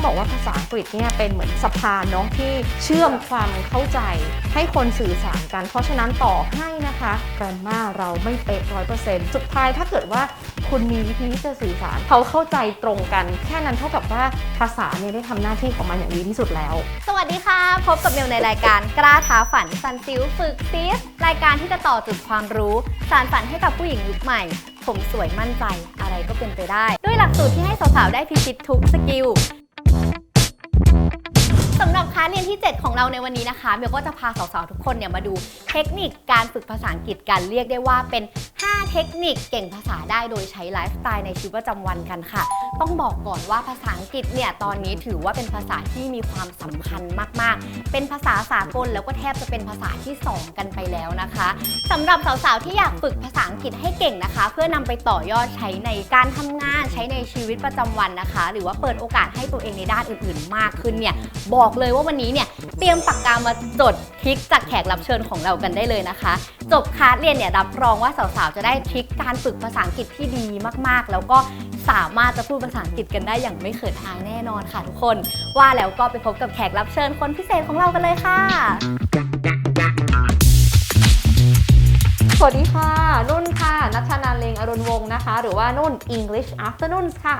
ต้องบอกว่าภาษาอังกฤษเนี่ยเป็นเหมือนสะพานเนาะที่เชื่อมความเข้าใจ ให้คนสื่อสารกัน เพราะฉะนั้นต่อให้นะคะแกรมาเราไม่เป๊ะร้อยเปอร์เซ็นต์สุดท้ายถ้าเกิดว่าคุณมีวิธีที่จะสื่อสารเขาเข้าใจตรงกัน แค่นั้นเท่ากับว่าภาษาเนี่ยได้ทำหน้าที่ของมันอย่างดีที่สุดแล้ว สวัสดีค่ะ พบกับเมลในรายการกล้าท้าฝันซันซิลฝึกซีสรายการที่จะต่อจุดความรู้ สารฝันให้กับผู้หญิงยุคใหม่ ผมสวยมั่นใจอะไรก็เป็นไปได้ ด้วยหลักสูตรที่ให้สาวๆได้พิชิตทุกสกิล สำหรับคลาสเรียนที่ 7 ของเราในวันนี้นะคะเมลก็จะพาสาวๆทุกคนเนี่ยมาดูเทคนิคการฝึกภาษาอังกฤษกันเรียกได้ว่าเป็น 5 เทคนิคเก่งภาษาได้โดยใช้ไลฟ์สไตล์ในชีวิตประจำวันกันค่ะ ต้องบอกก่อนว่าภาษาอังกฤษเนี่ยตอนนี้ถือว่าเป็นภาษาที่มีความสำคัญมากๆ เป็นภาษาสากลแล้วก็แทบจะเป็นภาษาที่สองกันไปแล้วนะคะสำหรับสาวๆที่อยากฝึกภาษาอังกฤษให้เก่งนะคะ เพื่อนำไปต่อยอดใช้ในการทำงานใช้ในชีวิตประจำวันนะคะ หรือว่าเปิดโอกาสให้ตัวเองในด้านอื่นๆ มากขึ้นเนี่ยบอกเลยว่าวันนี้เนี่ยเตรียมปากกามาจดทริคจากแขกรับเชิญของเรากันได้เลยนะคะ จบคลาสเรียนเนี่ยรับรองว่าสาวๆจะได้ทริคการฝึกภาษาอังกฤษที่ดีมากๆ แล้วก็สามารถจะพูดภาษาอังกฤษกันได้อย่างไม่เขินอายแน่นอนค่ะทุกคน ว่าแล้วก็ไปพบกับแขกรับเชิญคนพิเศษของเรากันเลยค่ะ สวัสดีค่ะ นุ่นค่ะ นัชชานาเลงอรุณวงศ์นะคะ หรือว่านุ่น English Afternoons ค่ะ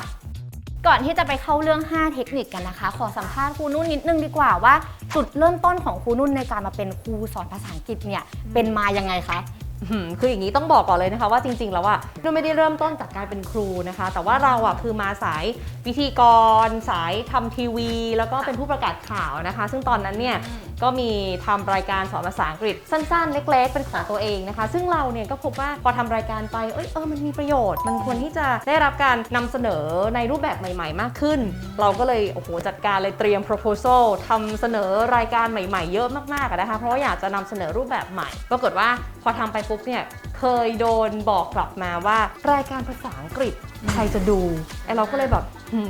ก่อนที่จะไปเข้าเรื่อง 5 เทคนิคกันนะคะ ขอสัมภาษณ์ครูนุ่นนิดนึงดีกว่าว่า จุดเริ่มต้นของครูนุ่นในการมาเป็นครูสอนภาษาอังกฤษเนี่ยเป็นมายังไงคะอืมคืออย่างนี้ต้องบอกก่อนเลยนะคะว่าจริงๆ แล้วอะนุ่นไม่ได้เริ่มต้นจากการเป็นครูนะคะ แต่ว่าเราอะคือมาสายพิธีกร สายทำทีวี แล้วก็เป็นผู้ประกาศข่าวนะคะ ซึ่งตอนนั้นเนี่ย ก็มีทำรายการสอนภาษาอังกฤษสั้นๆ เล็ก ๆ เป็นของตัวเองนะคะ ซึ่งเราเนี่ยก็พบว่าพอทำรายการไปเอ้ยเออมันมีประโยชน์ มันควรที่จะได้รับการนำเสนอในรูปแบบใหม่ ๆ มากขึ้น เราก็เลยโอ้โหจัดการเลยเตรียม proposal ทำเสนอรายการใหม่ๆ เยอะมากๆนะคะ เพราะอยากจะนำเสนอรูปแบบใหม่ ปรากฏว่าพอทำไปปุ๊บเนี่ยเคยโดนบอกกลับมาว่ารายการภาษาอังกฤษใครจะดูไอเราก็เลยแบบ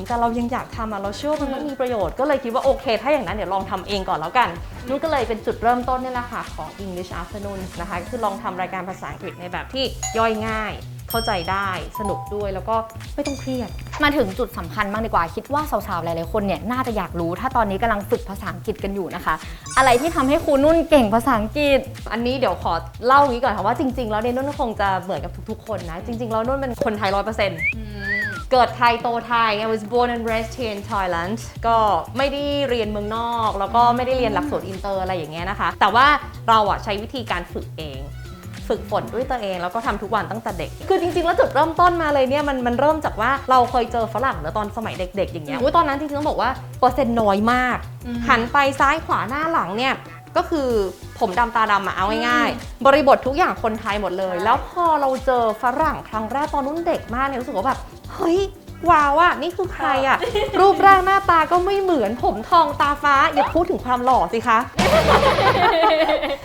แต่เรายังอยากทำอะเราเชื่อว่ามันต้องมีประโยชน์ก็เลยคิดว่าโอเค ถ้าอย่างนั้นเดี๋ยวลองทำเองก่อนแล้วกันนุ่นก็เลยเป็นจุดเริ่มต้นนี่แหละค่ะของ English Afternoon นะคะคือลองทำรายการภาษาอังกฤษในแบบที่ย่อยง่ายเข้าใจได้สนุกด้วยแล้วก็ไม่ต้องเครียด มาถึงจุดสำคัญบ้างดีกว่า คิดว่าสาวๆ หลายๆ คนเนี่ยน่าจะอยากรู้ ถ้าตอนนี้กำลังฝึกภาษาอังกฤษกันอยู่นะคะ อะไรที่ทำให้ครูนุ่นเก่งภาษาอังกฤษ อันนี้เดี๋ยวขอเล่าอย่างนี้ก่อนค่ะว่าจริงๆ แล้วเนี่ยนุ่นก็คงจะเหมือนกับทุกๆ คนนะ จริง ๆ แล้วนุ่นเป็นคนไทยร้อยเปอร์เซ็นต์ เกิดไทยโตไทย I was born and raised here in Thailand ก็ไม่ได้เรียนเมืองนอก แล้วก็ไม่ได้เรียนหลักสูตรอินเตอร์อะไรอย่างเงี้ยนะคะ แต่ว่าเราอะใช้วิธีการฝึกเอง ฝึกฝนด้วยตัวเอง แล้วก็ทำทุกวันตั้งแต่เด็ก คือจริงๆ แล้วจุดเริ่มต้นมาเลยเนี่ยมันมันเริ่มจากว่าเราเคยเจอฝรั่งเนอะตอนสมัยเด็ก ๆ อย่างเงี้ยอุ๊ยตอนนั้นจริงๆต้องบอกว่าเปอร์เซ็นต์น้อยมาก หันไปซ้ายขวาหน้าหลังเนี่ยก็คือผมดำตาดำอะเอาง่ายๆ บริบททุกอย่างคนไทยหมดเลย แล้วพอเราเจอฝรั่งครั้งแรกตอนนู้นเด็กมากเนี่ยรู้สึกว่าแบบ เฮ้ยว้าวอะนี่คือใครอะรูปร่างหน้าตาก็ไม่เหมือนผมทองตาฟ้า อย่าพูดถึงความหล่อสิคะ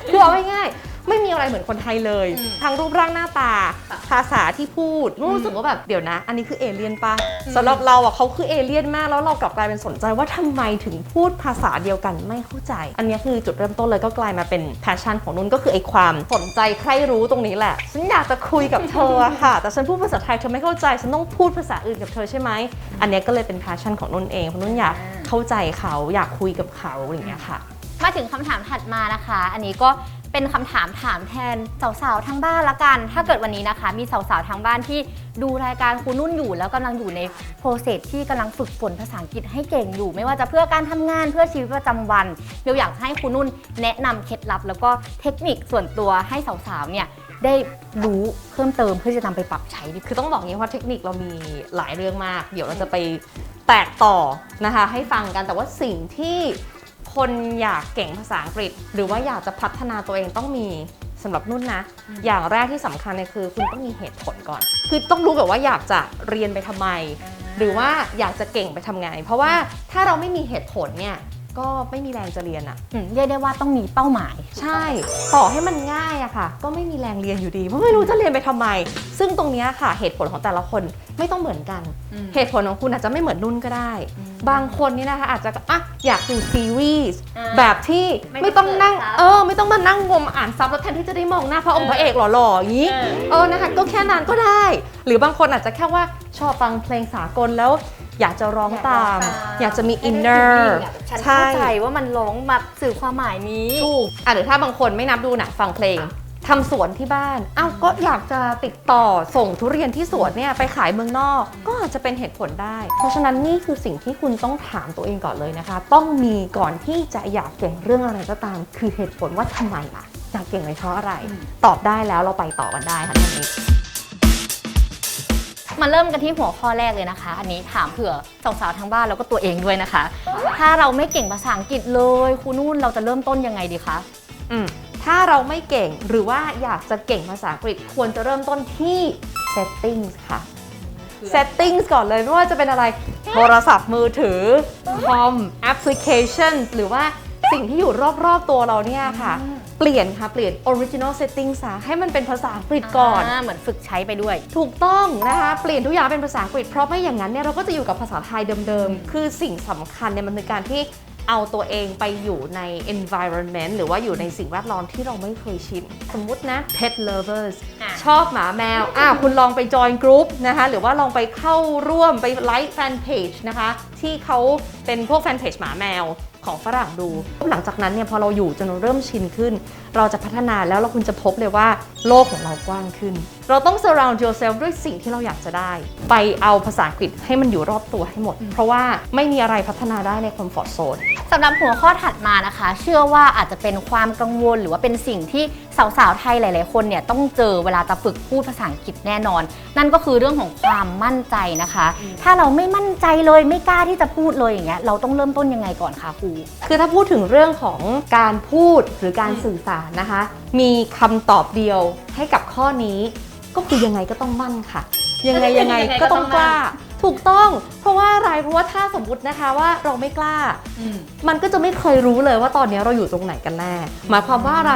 คือเอาง่ายๆ ไม่มีอะไรเหมือนคนไทยเลยทั้งรูปร่างหน้าตาภาษาที่พูดนุ่นรู้สึกว่าแบบเดี๋ยวนะ อันนี้คือเอเลี่ยนปะสำหรับเราอะเขาคือเอเลี่ยนมากแล้วเรากลับกลายเป็นสนใจว่าทำไมถึงพูดภาษาเดียวกันไม่เข้าใจ อันนี้คือจุดเริ่มต้นเลยก็กลายมาเป็นแพชชั่นของนุ่นก็คือไอ้ความสนใจใครรู้ตรงนี้แหละฉันอยากจะคุยกับเธออะค่ะ แต่ฉันพูดภาษาไทยเธอไม่เข้าใจฉันต้องพูดภาษาอื่นกับเธอใช่ไหมอันนี้ก็เลยเป็นแพชชั่นของนุ่นเองเพราะนุ่นอยากเข้าใจเขาอยากคุยกับเขาอย่างเงี้ยค่ะ มาถึงคำถามถัดมานะคะ อันนี้ก็ เป็นคำถามถามแทนสาวๆทางบ้านละกัน ถ้าเกิดวันนี้นะคะ มีสาวๆทางบ้านที่ดูรายการครูนุ่นอยู่ แล้วกำลังอยู่ในโปรเซสที่กำลังฝึกฝนภาษาอังกฤษให้เก่งอยู่ ไม่ว่าจะเพื่อการทำงานเพื่อชีวิตประจำวันเบลอยากให้ครูนุ่นแนะนำเคล็ดลับ แล้วก็เทคนิคส่วนตัวให้สาวๆเนี่ยได้รู้เพิ่มเติมเพื่อจะนำไปปรับใช้ดีคือต้องบอกงี้ว่าเทคนิคเรามีหลายเรื่องมาก เดี๋ยวเราจะไปแตกต่อนะคะ ให้ฟังกันแต่ว่าสิ่งที่ คนอยากเก่งภาษาอังกฤษ หรือว่าอยากจะพัฒนาตัวเองต้องมีสำหรับนุ่นนะ อย่างแรกที่สำคัญเนี่ยคือคุณต้องมีเหตุผลก่อน คือต้องรู้แบบว่าอยากจะเรียนไปทำไม หรือว่าอยากจะเก่งไปทำไง เพราะว่าถ้าเราไม่มีเหตุผลเนี่ย ก็ไม่มีแรงจะเรียนอะอืมเรียกได้ว่าต้องมีเป้าหมาย ใช่ ต่อให้มันง่ายอะค่ะ ก็ไม่มีแรงเรียนอยู่ดีเพราะไม่รู้จะเรียนไปทำไม ซึ่งตรงเนี้ยค่ะ เหตุผลของแต่ละคนไม่ต้องเหมือนกันอืมเหตุผลของคุณอาจจะไม่เหมือนนุ่นก็ได้อืมบางคนเนี่ยนะคะอาจจะอะอยากดูซีรีส์อ่าแบบที่ไม่ไม่ต้องนั่งต้องเปิดซับเออ ไม่ต้องมานั่งงมอ่านซับแล้วแทนที่จะได้มองหน้าพระองค์เออพระเอกหล่อๆอย่างนี้ เออ เออนะคะก็แค่นั้นก็ได้ หรือบางคนอาจจะแค่ว่าชอบฟังเพลงสากลแล้ว อยากจะร้องตาม อยากจะมีอินเนอให้ร์ได้ feeling อะฉันเข้าใจว่ามันร้องมาสื่อความหมายนี้ถูกอะหรือถ้าบางคนไม่นับดูหนังฟังเพลงทำสวนที่บ้าน อ้าว ก็อยากจะติดต่อส่งทุเรียนที่สวนเนี่ยไปขายเมืองนอก ก็อาจจะเป็นเหตุผลได้ เพราะฉะนั้นนี่คือสิ่งที่คุณต้องถามตัวเองก่อนเลยนะคะ ต้องมีก่อนที่จะอยากเก่งเรื่องอะไรก็ตาม คือเหตุผลว่าทำไมล่ะ อยากเก่งในเพราะอะไร ตอบได้แล้วเราไปต่อกันได้ค่ะทีนี้ มาเริ่มกันที่หัวข้อแรกเลยนะคะ อันนี้ถามเผื่อสาวๆทางบ้านแล้วก็ตัวเองด้วยนะคะ ถ้าเราไม่เก่งภาษาอังกฤษเลยครูนุ่นเราจะเริ่มต้นยังไงดีคะอืมถ้าเราไม่เก่งหรือว่าอยากจะเก่งภาษาอังกฤษควรจะเริ่มต้นที่ settings ค่ะ settings ก่อนเลยไม่ว่าจะเป็นอะไร โทรศัพท์มือถือ คอมแอปพลิเคชันหรือว่าสิ่งที่อยู่รอบๆตัวเราเนี่ยค่ะ เปลี่ยนค่ะเปลี่ยน original settings ซะให้มันเป็นภาษาอังกฤษก่อนาเหมือนฝึกใช้ไปด้วย ถูกต้องนะคะเปลี่ยนทุกอย่างเป็นภาษาอังกฤษเพราะไม่อย่างนั้นเนี่ยเราก็จะอยู่กับภาษาไทยเดิมๆ คือสิ่งสำคัญเนี่ยมันคือการที่เอาตัวเองไปอยู่ใน environment หรือว่าอยู่ในสิ่งแวดล้อมที่เราไม่เคยชิน สมมุตินะ pet lovers อะ ชอบหมาแมว อะคุณลองไปจอยกรุ๊ปนะคะ หรือว่าลองไปเข้าร่วมไปไลค์แฟนเพจนะคะ ที่เขาเป็นพวกแฟนเพจหมาแมว ของฝรั่งดู หลังจากนั้นเนี่ยพอเราอยู่จนเราเริ่มชินขึ้น เราจะพัฒนาแล้วเราคุณจะพบเลยว่าโลกของเรากว้างขึ้น เราต้อง surround yourself ด้วยสิ่งที่เราอยากจะได้ ไปเอาภาษาอังกฤษให้มันอยู่รอบตัวให้หมด เพราะว่าไม่มีอะไรพัฒนาได้ใน comfort zone สำหรับหัวข้อถัดมานะคะ เชื่อว่าอาจจะเป็นความกังวลหรือว่าเป็นสิ่งที่สาวๆไทยหลายๆคนเนี่ยต้องเจอเวลาจะฝึกพูดภาษาอังกฤษแน่นอน นั่นก็คือเรื่องของความมั่นใจนะคะ ถ้าเราไม่มั่นใจเลยไม่กล้าที่จะพูดเลยอย่างเงี้ยเราต้องเริ่มต้นยังไงก่อนคะครูคือถ้าพูดถึงเรื่องของการพูดหรือการสื่อสารนะคะ มีคำตอบเดียวให้กับข้อนี้ ก็คือยังไงก็ต้องมั่นค่ะ ยังไงยังไงก็ต้องกล้า ถูกต้อง เพราะว่าอะไรเพราะว่าถ้าสมมตินะคะว่าเราไม่กล้า มันก็จะไม่เคยรู้เลยว่าตอนนี้เราอยู่ตรงไหนกันแน่หมายความว่าอะไร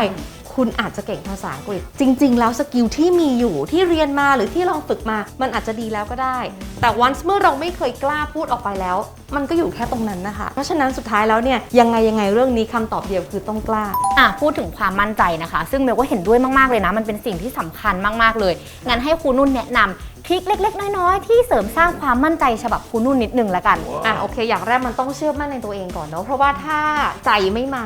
คุณอาจจะเก่งภาษาอังกฤษ จริง ๆ แล้วสกิลที่มีอยู่ที่เรียนมาหรือที่ลองฝึกมา มันอาจจะดีแล้วก็ได้ แต่ once เมื่อเราไม่เคยกล้าพูดออกไปแล้ว มันก็อยู่แค่ตรงนั้นนะคะ เพราะฉะนั้นสุดท้ายแล้วเนี่ยยังไงยังไงเรื่องนี้คำตอบเดียวคือต้องกล้าอะพูดถึงความมั่นใจนะคะ ซึ่งเมลก็เห็นด้วยมากๆเลยนะ มันเป็นสิ่งที่สำคัญมากๆเลยงั้นให้ครูนุ่นแนะนำทริคเล็ก ๆ น้อย ๆ ที่เสริมสร้างความมั่นใจฉบับครูนุ่นนิดนึงละกัน อะโอเค อย่างแรกมันต้องเชื่อมั่นในตัวเองก่อนเนาะ เพราะว่าถ้าใจไม่มา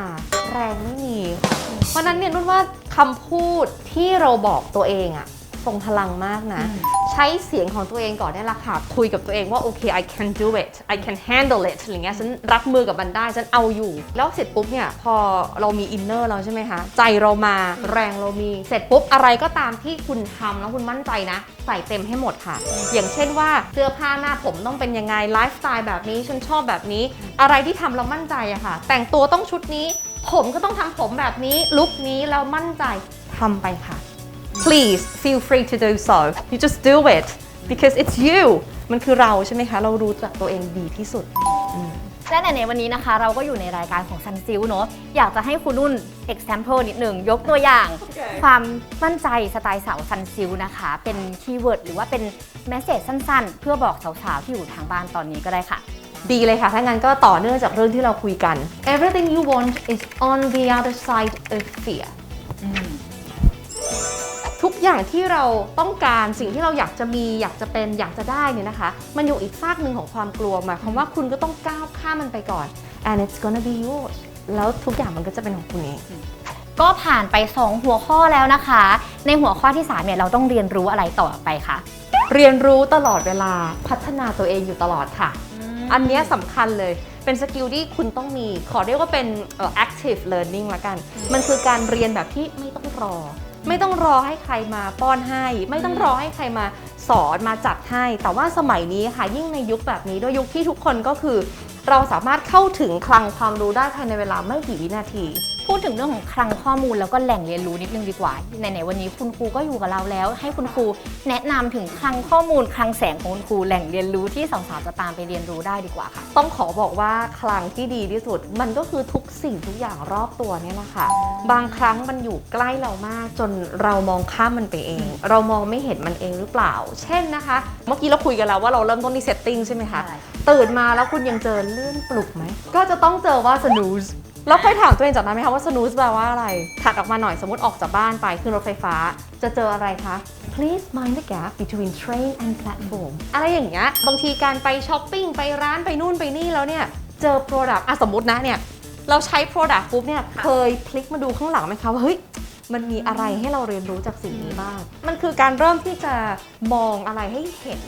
แรงไม่มีค่ะ เพราะฉะนั้นเนี่ยนุ่นว่าคำพูดที่เราบอกตัวเองอะทรงพลังมากนะ ใช้เสียงของตัวเองก่อนเนี่ยแหละค่ะ คุยกับตัวเองว่า โอเค I can do it I can handle it อะไรเงี้ยฉันรับมือกับมันได้ ฉันเอาอยู่ แล้วเสร็จปุ๊บเนี่ย พอเรามีอินเนอร์เราใช่ไหมคะ ใจเรามาแรงเรามี เสร็จปุ๊บ อะไรก็ตามที่คุณทำแล้วคุณมั่นใจนะ ใส่เต็มให้หมดค่ะ อย่างเช่นว่าเสื้อผ้าหน้าผมต้องเป็นยังไงไลฟ์สไตล์แบบนี้ฉันชอบแบบนี้ อะไรที่ทำเรามั่นใจอะค่ะ แต่งตัวต้องชุดนี้ ผมก็ต้องทำผมแบบนี้ลุคนี้แล้วมั่นใจทำไปค่ะ please feel free to do so you just do it because it's you มันคือเราใช่ไหมคะ เรารู้จักตัวเองดีที่สุดและในวันนี้นะคะ เราก็อยู่ในรายการของซันซิลเนอะอยากจะให้คุณนุ่น example นิดหนึ่งยกตัวอย่างความมั่นใจสไตล์สาวซันซิลนะคะ เป็นคีย์เวิร์ดหรือว่าเป็นแมสเซจสั้นๆ เพื่อบอกสาวๆ ที่อยู่ทางบ้านตอนนี้ก็ได้ค่ะ ดีเลยค่ะ ถ้างั้นก็ต่อเนื่องจากเรื่องที่เราคุยกัน everything you want is on the other side of fear ทุกอย่างที่เราต้องการสิ่งที่เราอยากจะมีอยากจะเป็นอยากจะได้เนี่ยนะคะ มันอยู่อีกฝากหนึ่งของความกลัวหมายความว่าคุณก็ต้องก้าวข้ามมันไปก่อน and it's gonna be yours แล้วทุกอย่างมันก็จะเป็นของคุณเองก็ผ่านไป 2 หัวข้อแล้วนะคะ ในหัวข้อที่ 3 เนี่ยเราต้องเรียนรู้อะไรต่อไปคะเรียนรู้ตลอดเวลาพัฒนาตัวเองอยู่ตลอดค่ะ อันเนี้ยสำคัญเลย เป็นสกิลที่คุณต้องมี ขอเรียกว่าเป็นเอ่อ active learning ละกัน มันคือการเรียนแบบที่ไม่ต้องรอ ไม่ต้องรอให้ใครมาป้อนให้ ไม่ต้องรอให้ใครมาสอนมาจัดให้ แต่ว่าสมัยนี้ค่ะยิ่งในยุคแบบนี้ด้วยยุคที่ทุกคนก็คือ เราสามารถเข้าถึงคลังความรู้ได้ภายในเวลาไม่กี่วินาที พูดถึงเรื่องของคลังข้อมูลแล้วก็แหล่งเรียนรู้นิดนึงดีกว่าไหนๆวันนี้คุณครูก็อยู่กับเราแล้ว ให้คุณครูแนะนำถึงคลังข้อมูลคลังแสงของคุณครูแหล่งเรียนรู้ที่สาวๆจะตามไปเรียนรู้ได้ดีกว่าค่ะ ต้องขอบอกว่าคลังที่ดีที่สุด มันก็คือทุกสิ่งทุกอย่างรอบตัวเนี่ยแหละค่ะบางครั้งมันอยู่ใกล้เรามากจนเรามองข้ามมันไปเอง เรามองไม่เห็นมันเองหรือเปล่า เช่นนะคะ เมื่อกี้เราคุยกันแล้วว่าเราเริ่มต้นที่ setting ใช่ไหมคะใช่ตื่นมาแล้วคุณยังเจอเลื่อนปลุกไหมก็จะต้องเจอว่า snooze แล้วเคยถามตัวเองจากนั้นไหมคะว่าสนูสแปลว่าอะไรถักออกมาหน่อยสมมติออกจากบ้านไปขึ้นรถไฟฟ้า จะเจออะไรคะ please mind the gap between train and platform อะไรอย่างเงี้ยบางทีการไปช้อปปิ้งไปร้านไปนู่นไปนี่แล้วเนี่ย เจอ product อะสมมตินะเนี่ย เราใช้ product ปุ๊บเนี่ยเคยพลิกมาดูข้างหลังไหมคะว่าเฮ้ย มันมีอะไรให้เราเรียนรู้จากสิ่งนี้บ้าง มันคือการเริ่มที่จะมองอะไรให้เห็น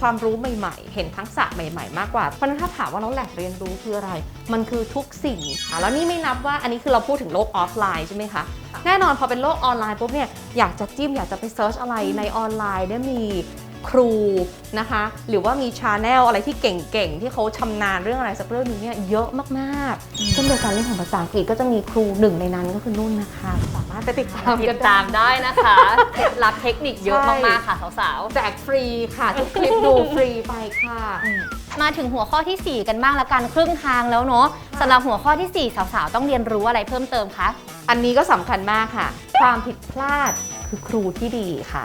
ความรู้ใหม่ ๆ เห็นทักษะใหม่ ๆ มากกว่า เพราะฉะนั้นถ้าถามว่าเราแหลกเรียนรู้คืออะไร มันคือทุกสิ่งอะแล้วนี่ไม่นับว่าอันนี้คือเราพูดถึงโลกออฟไลน์ใช่ไหมคะแน่นอนพอเป็นโลกออนไลน์ปุ๊บเนี่ยอยากจะจิ้มอยากจะไปเซิร์ชอะไรในออนไลน์เนี่ยมี ครูนะคะ หรือว่ามีชาแนลอะไรที่เก่งๆ ที่เขาชำนาญเรื่องอะไรสักเรื่องหนึงเนี่ยเยอะมากๆเช่นเดียวกันเรื่องของภาษาอังกฤษก็จะมีครูหนึ่งในนั้นก็คือนุ่นนะคะ สามารถไปติดตามติกันดตามได้นะคะเคล็ดลับเทคนิคเยอะมากๆค่ะสาวแจกฟรีค่ะทุกคลิปดูฟรีไปค่ะๆมาถึงหัวข้อทีสี่ 4 กันบ้างละกันครึ่งทางแล้วเนาะสำหรับหัวข้อทีสี่4 สาวๆ ต้องเรียนรู้อะไรเพิ่มเติมคะ อันนี้ก็สำคัญมากค่ะ ความผิดพลาดคือครูที่ดีค่ะ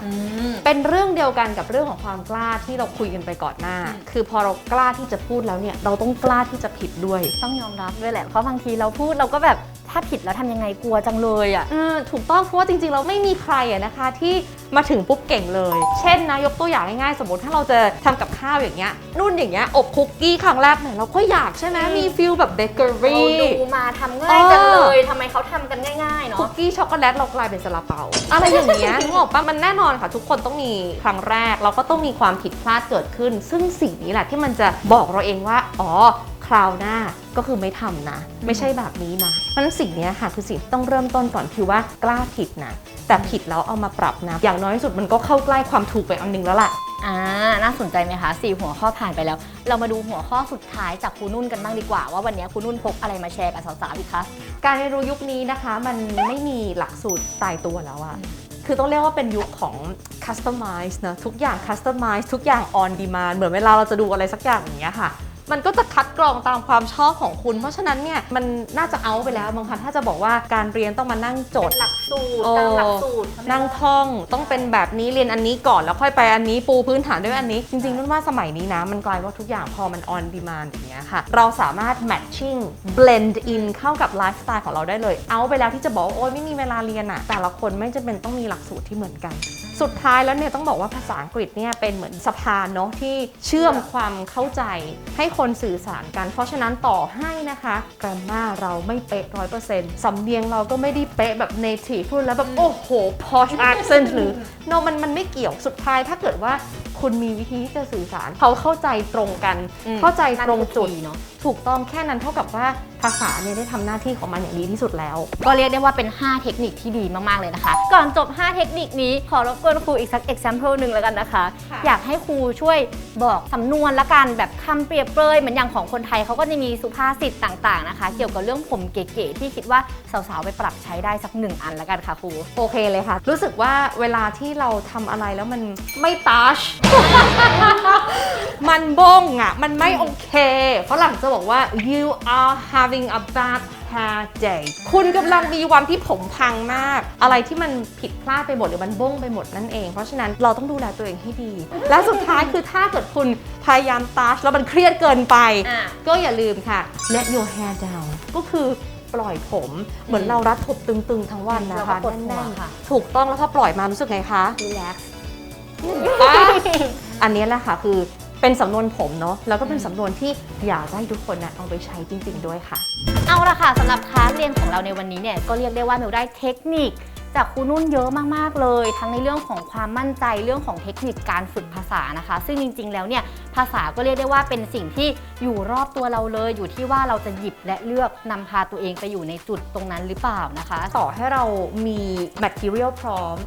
เป็นเรื่องเดียวกันกับเรื่องของความกล้าที่เราคุยกันไปก่อนหน้า คือพอเรากล้าที่จะพูดแล้วเนี่ย เราต้องกล้าที่จะผิดด้วย ต้องยอมรับด้วยแหละ เพราะบางทีเราพูดเราก็แบบ ถ้าผิดแล้วทำยังไงกลัวจังเลยอะเออถูกต้องเพราะว่าจริงๆ เราไม่มีใครอะนะคะที่มาถึงปุ๊บเก่งเลย เช่นนะยกตัวอย่างง่ายๆ สมมติถ้าเราจะทำกับข้าวอย่างเงี้ยนุ่นอย่างเงี้ยอบคุกกี้ครั้งแรกเนี่ยเราก็อยากใช่ไหมอืม มีฟิลแบบเบเกอเรารี่ ดูมาทำง่ายจังเลยทำไมเขาทำกันง่ายๆคุเนาะ กกี้ช็อกโกแลตเรากลายเป็นซาลาเปา อะไรอย่างเงี้ย นึกออกปะมันแน่นอนค่ะ ทุกคนต้องมีครั้งแรก เราก็ต้องมีความผิดพลาดเกิดขึ้น ซึ่งสิ่งนี้แหละที่มันจะบอกเราเองว่า อ๋อค ราวหน้าก็คือไม่ทำนะ ไม่ใช่แบบนี้นะ เพราะฉะนั้นสิ่งเนี้ยค่ะคือสิ่งที่ต้องเริ่มต้นก่อนคือว่ากล้าผิดนะแต่ผิดแล้วเอามาปรับนะ อย่างน้อยที่สุดมันก็เข้าใกล้ความถูกไปอันหนึงแล้วล่ะอ่าน่าสนใจไหมคะสี่หัวข้อผ่านไปแล้ว เรามาดูหัวข้อสุดท้ายจากครูนุ่นกันบ้างดีกว่า ว่าวันนี้ครูนุ่นพกอะไรมาแชร์กับสาวๆอีกคะการเรียนรู้ยุคนี้นะคะ มันไม่มีหลักสูตรตายตัวแล้วอะคือต้องเรียกว่าเป็นยุคของ customize นะทุกอย่าง customize ทุกอย่าง on demand เหมือนเวลาเราจะดูอะไรสักอย่างอย่างเงี้ยค่ะ มันก็จะคัดกรองตามความชอบของคุณ เพราะฉะนั้นเนี่ยมันน่าจะเอาไปแล้วบางครั้งถ้าจะบอกว่าการเรียนต้องมานั่งจดหลักสูตรโอ้ตามหลักสูตรนั่งท่องต้องเป็นแบบนี้เรียนอันนี้ก่อนแล้วค่อยไปอันนี้ปูพื้นฐานด้วยอันนี้ จริงๆนุ่นว่าสมัยนี้นะ มันกลายว่าทุกอย่างพอมัน on demand อย่างเงี้ยค่ะ เราสามารถ matching blend in เข้ากับไลฟ์สไตล์ของเราได้เลย เอาไปแล้วที่จะบอกว่าโอ๊ยไม่มีเวลาเรียนอะแต่ละคนไม่จำเป็นต้องมีหลักสูตรที่เหมือนกันสุดท้ายแล้วเนี่ยต้องบอกว่าภาษาอังกฤษเนี่ยเป็นเหมือนสะพานเนาะที่เชื่อมความเข้าใจให้คนสื่อสารกัน เพราะฉะนั้นต่อให้นะคะกราม่าเราไม่เป๊ะร้อยเปอร์เซ็นต์สำเนียงเราก็ไม่ได้เป๊ะแบบ native พูดแล้วแบบโอ้โห posh accent หรือ no มันมันไม่เกี่ยวสุดท้ายถ้าเกิดว่าคุณมีวิธีที่จะสื่อสารเขาเข้าใจตรงกันอืมเข้าใจตรงจุดเนาะ ถูกต้องแค่นั้นเท่ากับว่าภาษาเนี่ยได้ทำหน้าที่ของมันอย่างดีที่สุดแล้ว ก็เรียกได้ว่าเป็น 5 เทคนิคที่ดีมาก ๆ เลยนะคะ ก่อนจบ 5 เทคนิคนี้ขอรบกวนครูอีกสัก example หนึ่งแล้วกันนะคะค่ะอยากให้ครูช่วยบอกสำนวนละกันแบบคำเปรียบเปรยเหมือนอย่างของคนไทยเขาก็จะมีสุภาษิตต่าง ๆ นะคะ เกี่ยวกับเรื่องผมเก๋ๆที่คิดว่าสาวๆไปปรับใช้ได้สักหนึ่งอันละกันค่ะครูโอเคเลยค่ะ รู้สึกว่าเวลาที่เราทำอะไรแล้วมันไม่ตัชมันบ้งอะมันไม่โอเคฝรั่งจะบอกว่า you are having a bad hair day คุณกำลังมีวันที่ผมพังมาก อะไรที่มันผิดพลาดไปหมดหรือมันบ้งไปหมดนั่นเอง เพราะฉะนั้นเราต้องดูแลตัวเองให้ดี และสุดท้ายคือถ้าเกิดคุณพยายามตัชแล้วมันเครียดเกินไป อะ ก็อย่าลืมค่ะ let your hair down ก็คือปล่อยผมเหมือนเรารัดถบตึงๆ ทั้งวันนะเราก็คะปวดหัวแน่นค่ะๆถูกต้องแล้วพอปล่อยมารู้สึกไงคะ relax อันนี้แหละค่ะคือ เป็นสำนวนผมเนาะแล้วก็เป็นสำนวนที่อยากให้ทุกคนนะเอาไปใช้จริง ๆ ด้วยค่ะ เอาละค่ะสำหรับคลาสเรียนของเราในวันนี้เนี่ยก็เรียกได้ว่าเมลได้เทคนิคจากครูนุ่นเยอะมากๆเลย ทั้งในเรื่องของความมั่นใจเรื่องของเทคนิคการฝึกภาษานะคะ ซึ่งจริงๆแล้วเนี่ยภาษาก็เรียกได้ว่าเป็นสิ่งที่อยู่รอบตัวเราเลย อยู่ที่ว่าเราจะหยิบและเลือกนำพาตัวเองไปอยู่ในจุดตรงนั้นหรือเปล่านะคะ ต่อให้เรามี material พร้อม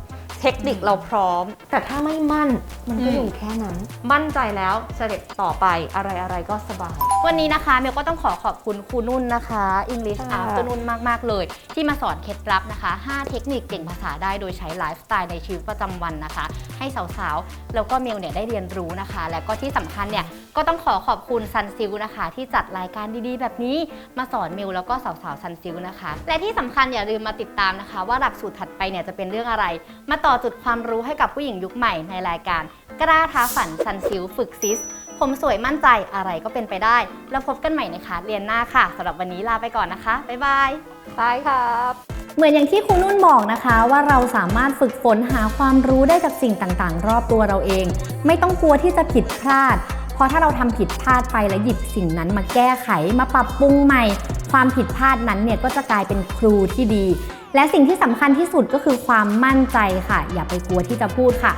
เทคนิคเราพร้อม แต่ถ้าไม่มั่นมันก็อืมอยู่แค่นั้น มั่นใจแล้วสเต็ปต่อไปอะไรอะไรๆก็สบาย วันนี้นะคะเมลก็ต้องขอขอบคุณครูนุ่นนะคะ English ค่ะ Afternoon มาก ๆ เลย ที่มาสอนเคล็ดลับนะคะ 5 เทคนิคเก่งภาษาได้โดยใช้ไลฟ์สไตล์ในชีวิตประจำวันนะคะ ให้สาวๆ แล้วก็เมลเนี่ยได้เรียนรู้นะคะ และก็ที่สำคัญเนี่ย ก็ต้องขอขอบคุณซันซิลนะคะ ที่จัดรายการดีๆ แบบนี้มาสอนเมลแล้วก็สาวๆซันซิลนะคะ และที่สำคัญอย่าลืมมาติดตามนะคะ ว่าหลักสูตรถัดไปเนี่ยจะเป็นเรื่องอะไร มาต่อจุดความรู้ให้กับผู้หญิงยุคใหม่ในรายการ กล้าท้าฝันซันซิลฝึกซิส ผมสวยมั่นใจอะไรก็เป็นไปได้ แล้วพบกันใหม่ในคลาสเรียนหน้าค่ะสำหรับวันนี้ลาไปก่อนนะคะบ๊ายบายบายครับเหมือนอย่างที่ครูนุ่นบอกนะคะว่าเราสามารถฝึกฝนหาความรู้ได้จากสิ่งต่างๆ รอบตัวเราเอง ไม่ต้องกลัวที่จะผิดพลาด เพราะถ้าเราทำผิดพลาดไปและหยิบสิ่งนั้นมาแก้ไขมาปรับปรุงใหม่ ความผิดพลาดนั้นเนี่ยก็จะกลายเป็นครูที่ดี และสิ่งที่สำคัญที่สุดก็คือความมั่นใจค่ะ อย่าไปกลัวที่จะพูดค่ะ